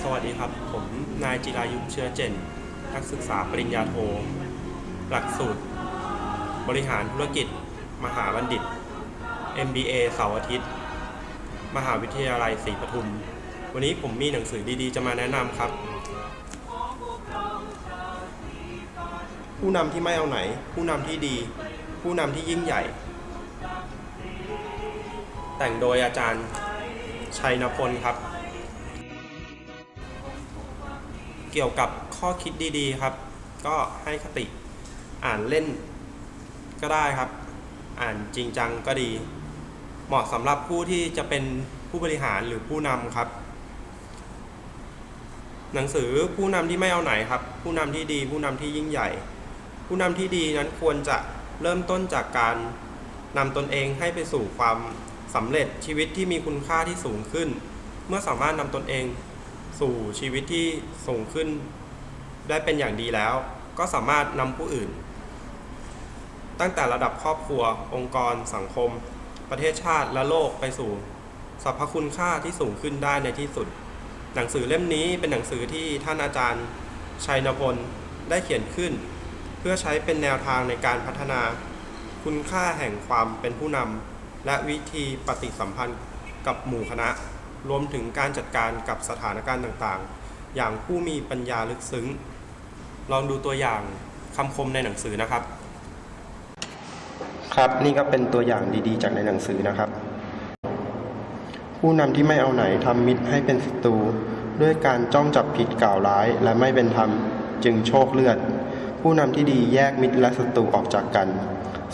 สวัสดีครับ ผมนายจิรายุเชื้อเจน นักศึกษาปริญญาโท หลักสูตร บริหารธุรกิจ มหาบัณฑิต MBA เสาร์อาทิตย์ มหาวิทยาลัยศรีปทุม วันนี้ผมมีหนังสือดีๆ จะมาแนะนำครับ ผู้นำที่ไม่เอาไหน ผู้นำที่ดี ผู้นำที่ยิ่งใหญ่ แต่งโดยอาจารย์ชัยนพลครับ เกี่ยวกับข้อคิดดีๆครับ ก็ให้คติอ่านเล่นก็ได้ครับ อ่านจริงจังก็ดี เหมาะสำหรับผู้ที่จะเป็นผู้บริหารหรือผู้นำครับ หนังสือผู้นำที่ไม่เอาไหนครับ ผู้นำที่ดีผู้นำที่ยิ่งใหญ่ ผู้นำที่ดีนั้นควรจะเริ่มต้นจากการนำตนเองให้ไปสู่ความสำเร็จชีวิตที่มีคุณค่าที่สูงขึ้น เมื่อสามารถนำตนเอง สู่ชีวิตที่สูงขึ้นได้เป็นอย่างดีแล้ว ก็สามารถนำผู้อื่น ตั้งแต่ระดับครอบครัว องค์กร สังคม ประเทศชาติและโลกไปสู่สรรพคุณค่าที่สูงขึ้นได้ในที่สุด หนังสือเล่มนี้เป็นหนังสือที่ท่านอาจารย์ ชัยนพลได้เขียนขึ้น เพื่อใช้เป็นแนวทางในการพัฒนา คุณค่าแห่งความเป็นผู้นำและวิธีปฏิสัมพันธ์กับหมู่คณะ รวมถึงการจัดการกับสถานการณ์ต่างๆ อย่างผู้มีปัญญาลึกซึ้ง ลองดูตัวอย่างคำคมในหนังสือนะครับ ครับนี่ก็เป็นตัวอย่างดีๆ จากในหนังสือนะครับ ผู้นำที่ไม่เอาไหนทำมิตรให้เป็นศัตรูด้วยการจ้องจับผิดกล่าวร้ายและไม่เป็นธรรมจึงโชคเลือด ผู้นำที่ดีแยกมิตรและศัตรูออกจากกัน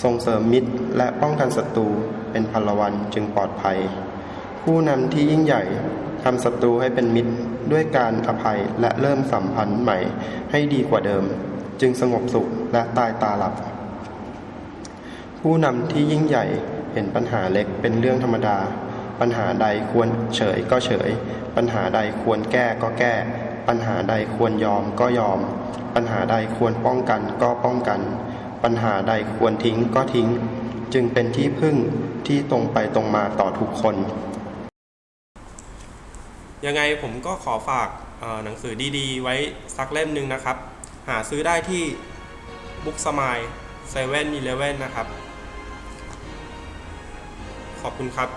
ส่งเสริมมิตรและป้องกันศัตรูเป็นพลวันจึงปลอดภัย ผู้นำที่ยิ่งใหญ่ทำศัตรูให้เป็นมิตร ด้วยการอภัยและเริ่มสัมพันธ์ใหม่ให้ดีกว่าเดิม จึงสงบสุขและตายตาหลับ ผู้นำที่ยิ่งใหญ่เห็นปัญหาเล็กเป็นเรื่องธรรมดา ปัญหาใดควรเฉยก็เฉย ปัญหาใดควรแก้ก็แก้ ปัญหาใดควรยอมก็ยอม ปัญหาใดควรป้องกันก็ป้องกัน ปัญหาใดควรทิ้งก็ทิ้ง จึงเป็นที่พึ่งที่ตรงไปตรงมาต่อทุกคน ยังไงผมก็ขอฝากหนังสือดีๆ ไว้สักเล่มหนึ่งนะครับ หาซื้อได้ที่บุ๊กสมายเซเว่นอีเลเว่นนะครับ ขอบคุณครับ